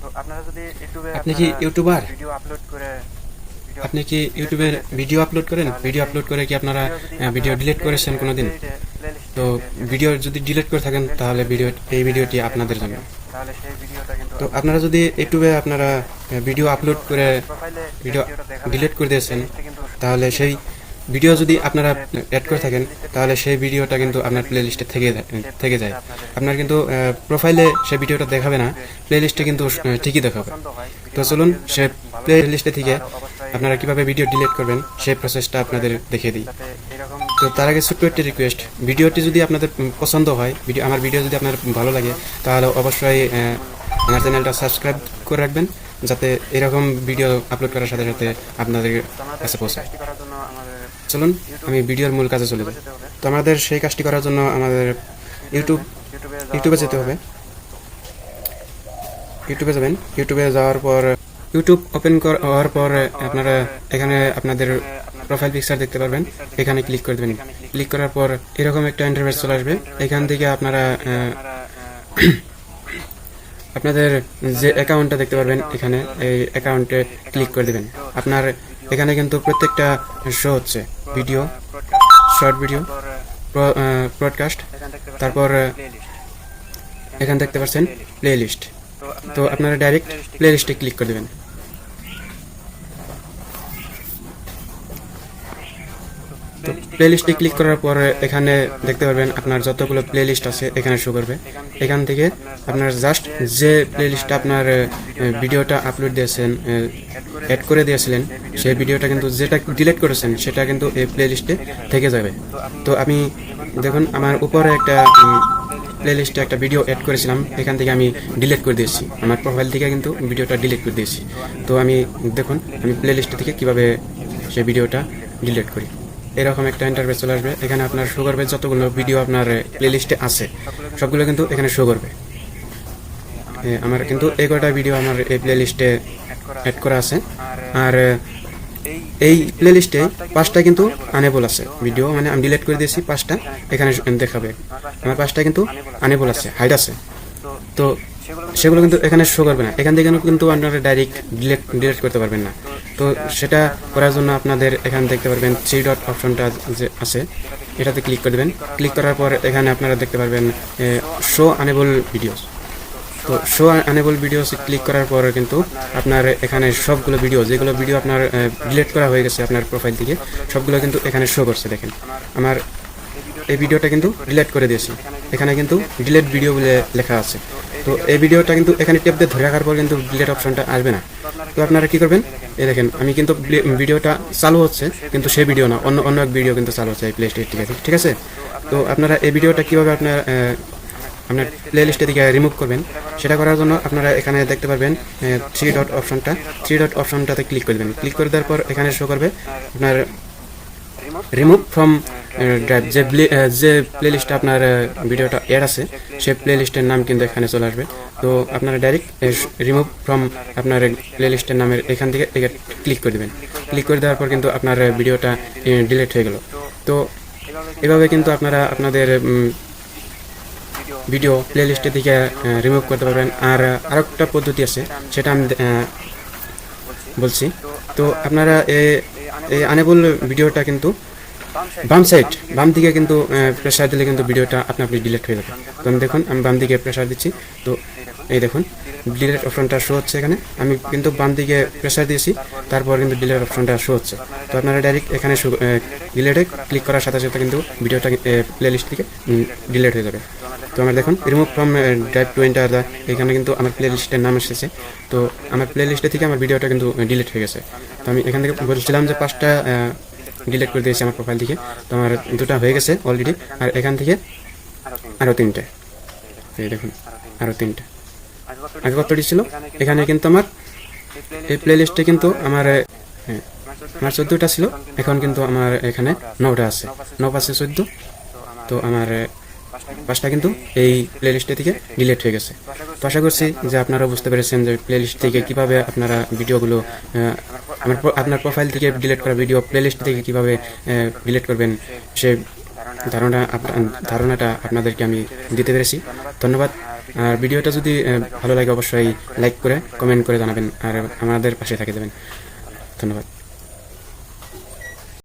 তো আপনারা যদি ইউটিউবে আপনি কি ইউটিউবার? ভিডিও আপলোড করে আপনি কি ইউটিউবের ভিডিও আপলোড করেন? ভিডিও আপলোড করে কি আপনারা ভিডিও ডিলিট করেছেন কোনোদিন তো ভিডিও যদি ডিলিট করে থাকেন তাহলে ভিডিও এই ভিডিওটি আপনাদের জন্য। তো আপনারা যদি ইউটিউবে আপনারা ভিডিও আপলোড করে ভিডিও ডিলিট করে দিয়েছেন তাহলে সেই ভিডিও যদি আপনারা অ্যাড করে থাকেন, তাহলে সেই ভিডিওটা কিন্তু আপনার প্লে লিস্টে থেকে থেকে যায়। আপনার কিন্তু প্রোফাইলে সেই ভিডিওটা দেখাবে না প্লে লিস্টে কিন্তু ঠিকই দেখাবে। তো চলুন সে প্লে লিস্টে থেকে আপনারা কীভাবে ভিডিও ডিলিট করবেন, সেই প্রসেসটা আপনাদের দেখিয়ে দিই। তো তার আগে ছোট্ট একটি রিকোয়েস্ট ভিডিওটি যদি আপনাদের পছন্দ হয়, ভিডিও, আমার ভিডিও যদি আপনার ভালো লাগে, তাহলে অবশ্যই আমার চ্যানেলটা সাবস্ক্রাইব করে রাখবেন। যাতে এরকম ভিডিও আপলোড করার সাথে সাথে আপনাদের কাছে পৌঁছায় চলুন, আমি ভিডিওর মূল কাজে চলে যাই। তো আমাদের সেই কাজটি করার জন্য আমাদের ইউটিউব ইউটিউবে যেতে হবে। ইউটিউবে যাবেন। ইউটিউবে যাওয়ার পর ইউটিউব ওপেন হওয়ার পর, আপনারা এখানে আপনাদের প্রোফাইল পিকচার দেখতে পারবেন। এখানে ক্লিক করে দেবেন। ক্লিক করার পর এরকম একটা ইন্টারভেস চলে আসবে। এখান থেকে আপনারা আপনাদের যে অ্যাকাউন্টটা দেখতে পারবেন এখানে, এই অ্যাকাউন্টে ক্লিক করে দেবেন। আপনার এখানে কিন্তু প্রত্যেকটা শো হচ্ছে, ভিডিও, শর্ট ভিডিও ব্রডকাস্ট তারপর, এখানে দেখতে পাচ্ছেন প্লে লিস্ট তো আপনারা ডাইরেক্ট প্লে লিস্টে ক্লিক করে দেবেন। তো প্লে লিস্টে ক্লিক করার পরে এখানে দেখতে পারবেন আপনার যতগুলো প্লে লিস্ট আছে এখানে শো করবে। এখান থেকে আপনার জাস্ট যে প্লে লিস্টটা আপনার ভিডিওটা আপলোড দিয়েছেন অ্যাড করে দিয়েছিলেন, সেই ভিডিওটা কিন্তু যেটা ডিলিট করেছেন, সেটা কিন্তু এই প্লে লিস্টে থেকে যাবে। তো আমি দেখুন, আমার উপরে একটা প্লে লিস্টে একটা ভিডিও অ্যাড করেছিলাম, এখান থেকে আমি ডিলিট করে দিয়েছি। আমার প্রোফাইল থেকে কিন্তু ভিডিওটা ডিলিট করে দিয়েছি। তো আমি দেখুন, আমি প্লে লিস্ট থেকে কীভাবে সেই ভিডিওটা ডিলিট করি। এরকম একটা ইন্টারভেস চলে আসবে। এখানে আপনার শো করবে, যতগুলো ভিডিও আপনার প্লে লিস্টে আছে, সবগুলো কিন্তু এখানে শো করবে। আমার কিন্তু এই কটা ভিডিও আমার এই প্লে লিস্টে অ্যাড করা আছে। আর এই এই প্লে লিস্টে পাঁচটা কিন্তু আনেবল আছে। ভিডিও মানে আমি ডিলিট করে দিয়েছি পাঁচটা, এখানে দেখাবে। আমার পাঁচটা কিন্তু আনেবল আছে হাইড আছে। তো সেগুলো কিন্তু এখানে শো করবে না। এখান থেকে কিন্তু আপনারা ডাইরেক্ট ডিলেট ডিলেট করতে পারবেন না। তো সেটা করার জন্য আপনাদের এখানে দেখতে পারবেন থ্রি ডট অপশনটা যে আছে, এটাতে ক্লিক করে দেবেন। ক্লিক করার পর এখানে আপনারা দেখতে পারবেন শো আনেবল ভিডিওস তো শো আনেবল ভিডিওস ক্লিক করার পর কিন্তু আপনার এখানে সবগুলো ভিডিও যেগুলো ভিডিও আপনার ডিলেট করা হয়ে গেছে আপনার প্রোফাইল থেকে, সবগুলো কিন্তু এখানে শো করছে, দেখেন। আমার এই ভিডিওটা কিন্তু ডিলেট করে দিয়েছি। এখানে কিন্তু ডিলেট ভিডিও বলে লেখা আছে। তো এই ভিডিওটা কিন্তু এখানে টেপ দিয়ে ধরে রাখার পর কিন্তু ডিলিট অপশনটা আসবে না। তো আপনারা কি করবেন? এই দেখেন, আমি কিন্তু ভিডিওটা চালু হচ্ছে, কিন্তু সেই ভিডিও না, অন্য অন্য এক ভিডিও কিন্তু চালু হচ্ছে এই প্লে স্টোর থেকে ঠিক আছে? তো আপনারা এই ভিডিওটা কীভাবে আপনার আপনার প্লে লিস্টে থেকে রিমুভ করবেন, সেটা করার জন্য আপনারা এখানে দেখতে পারবেন থ্রি ডট অপশনটা থ্রি ডট অপশনটাতে ক্লিক করে দেবেন ক্লিক করে দেওয়ার পর এখানে শো করবে আপনার রিমুভ ফ্রম ড্রাইভ যে যে প্লে লিস্টে আপনার ভিডিওটা অ্যাড আছে, সেই প্লে লিস্টের নাম কিন্তু এখানে চলে আসবে। তো আপনারা ডাইরেক্ট রিমুভ ফ্রম আপনার প্লে লিস্টের নামের এখান থেকে ক্লিক করে দেবেন। ক্লিক করে দেওয়ার পর কিন্তু আপনার ভিডিওটা ডিলিট হয়ে গেল। তো এভাবে কিন্তু আপনারা আপনাদের ভিডিও প্লে লিস্টে থেকে রিমুভ করতে পারবেন। আর আরেকটা পদ্ধতি আছে, সেটা আমি বলছি। তো আপনারা এই আনেবল ভিডিওটা কিন্তু বাম সাইড বাম দিকে কিন্তু প্রেসার দিলে কিন্তু ভিডিওটা আপনি আপনি ডিলিট হয়ে যাবে। তো আমি দেখুন, আমি বাম দিকে প্রেসার দিচ্ছি। তো এই দেখুন ডিলিট অপশনটা শো হচ্ছে এখানে। আমি কিন্তু বাম দিকে প্রেসার দিয়েছি, তারপর কিন্তু ডিলিট অপশনটা শো হচ্ছে। তো আপনারা ডাইরেক্ট এখানে ডিলেটে ক্লিক করার সাথে সাথে কিন্তু ভিডিওটা প্লে লিস্ট থেকে ডিলেট হয়ে যাবে। তো আমার দেখুন remove from drive to enter the এখানে কিন্তু আমার প্লে লিস্টের নাম এসেছে। তো আমার প্লে লিস্টে থেকে আমার ভিডিওটা কিন্তু ডিলিট হয়ে গেছে। তো আমি এখান থেকে বলছিলাম যে পাঁচটা ডিলিট করে দিয়েছি আমার প্রোফাইল থেকে তো আমার দুটা হয়ে গেছে অলরেডি আর এখান থেকে আরও তিনটে। এই দেখুন আরও তিনটে। আগে কতটি ছিল? এখানে কিন্তু আমার এই প্লে লিস্টে কিন্তু আমার আমার চোদ্দোটা ছিল। এখন কিন্তু আমার এখানে নটা আছে। ন পাশে চোদ্দ। তো আমার পাঁচটা কিন্তু এই প্লে লিস্টে থেকে ডিলেট হয়ে গেছে। তো আশা করছি যে আপনারা বুঝতে পেরেছেন যে প্লে লিস্ট থেকে কীভাবে আপনারা ভিডিওগুলো আমার আপনার প্রোফাইল থেকে ডিলিট করা ভিডিও প্লে লিস্ট থেকে কীভাবে ডিলেট করবেন সে ধারণা ধারণাটা আপনাদেরকে আমি দিতে পেরেছি। ধন্যবাদ। আর ভিডিওটা যদি ভালো লাগে অবশ্যই লাইক করে কমেন্ট করে জানাবেন, আর আমাদের পাশে থাকে যাবেন। ধন্যবাদ।